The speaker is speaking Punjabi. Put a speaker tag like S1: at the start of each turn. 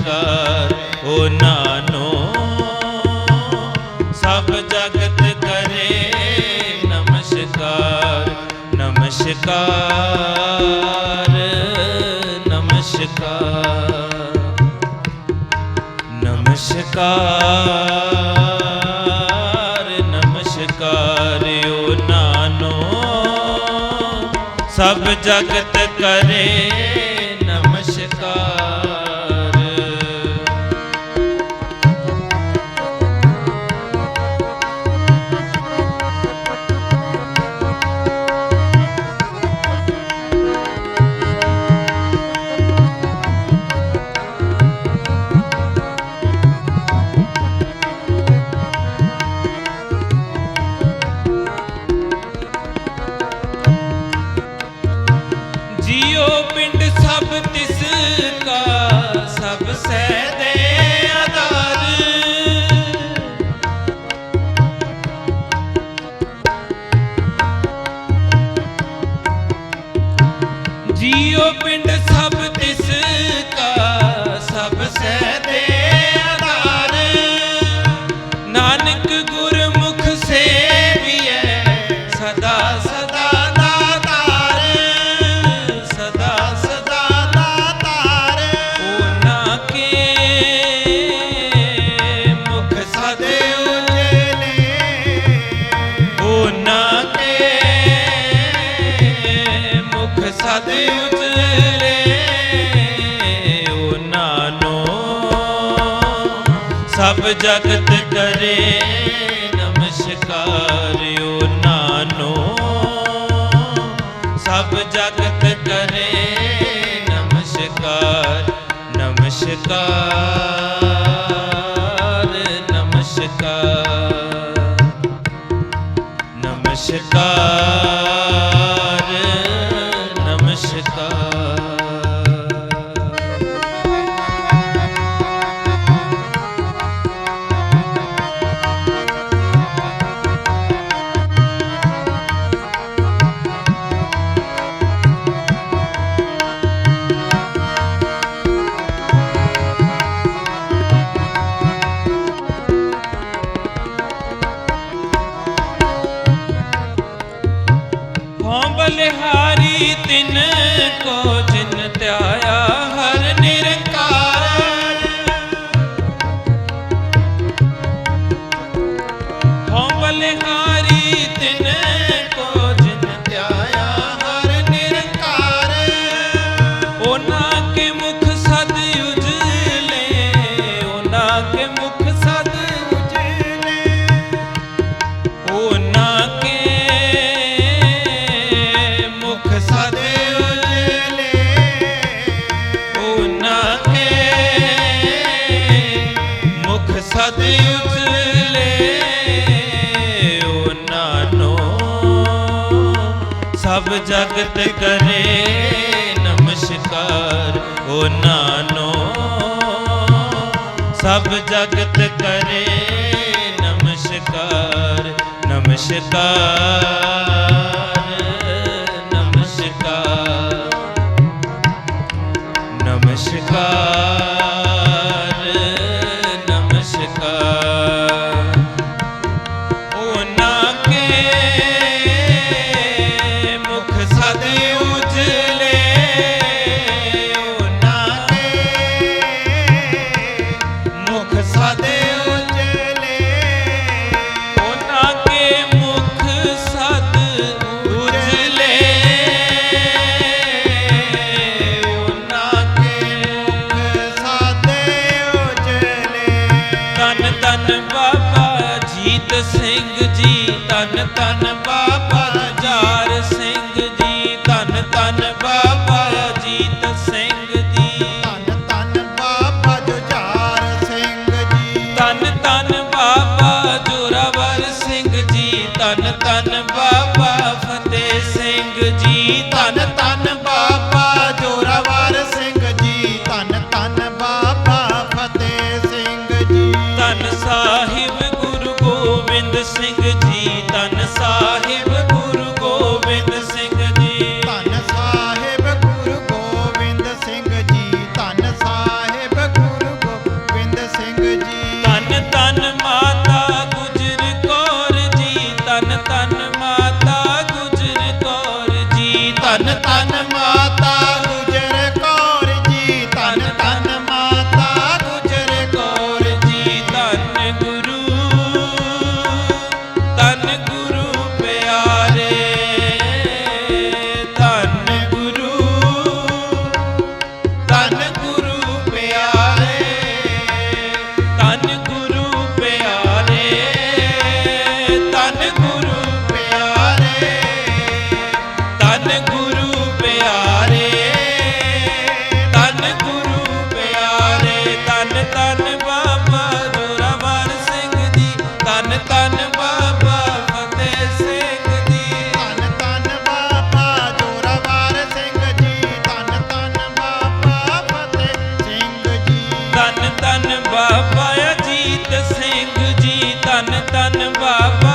S1: ਕਰ ਸਭ ਜਗਤ ਕਰੇ ਨਮਸਕਾਰ ਨਮਸਕਾਰ ਨਮਸਕਾਰ ਨਮਸਕਾਰ ਨਮਸਕਾਰ ਸਭ ਜਗਤ ਕਰੇ ਪਿੰਡ ਸਭ ਬਦਲੇ ਸਭ ਜਗਤ ਕਰੇ ਨਮਸਕਾਰ ਉਹਨਾਂ ਨੂੰ। ਸਭ ਜਗਤ ਕਰੇ ਨਮਸਕਾਰ ਨਮਸਕਾਰ। ਦਿਨ ਕੋ ਜਿਨ ਧਿਆਇਆ ਸਭ ਜਗਤ ਕਰੇ ਨਮਸਕਾਰ ਓ ਨਾਨੋ। ਸਭ ਜਗਤ ਕਰੇ ਨਮਸਕਾਰ ਨਮਸਕਾਰ। ਬਾਬਾ ਫਤਿਹ ਸਿੰਘ ਜੀ
S2: ਧੰਨ
S1: বাবা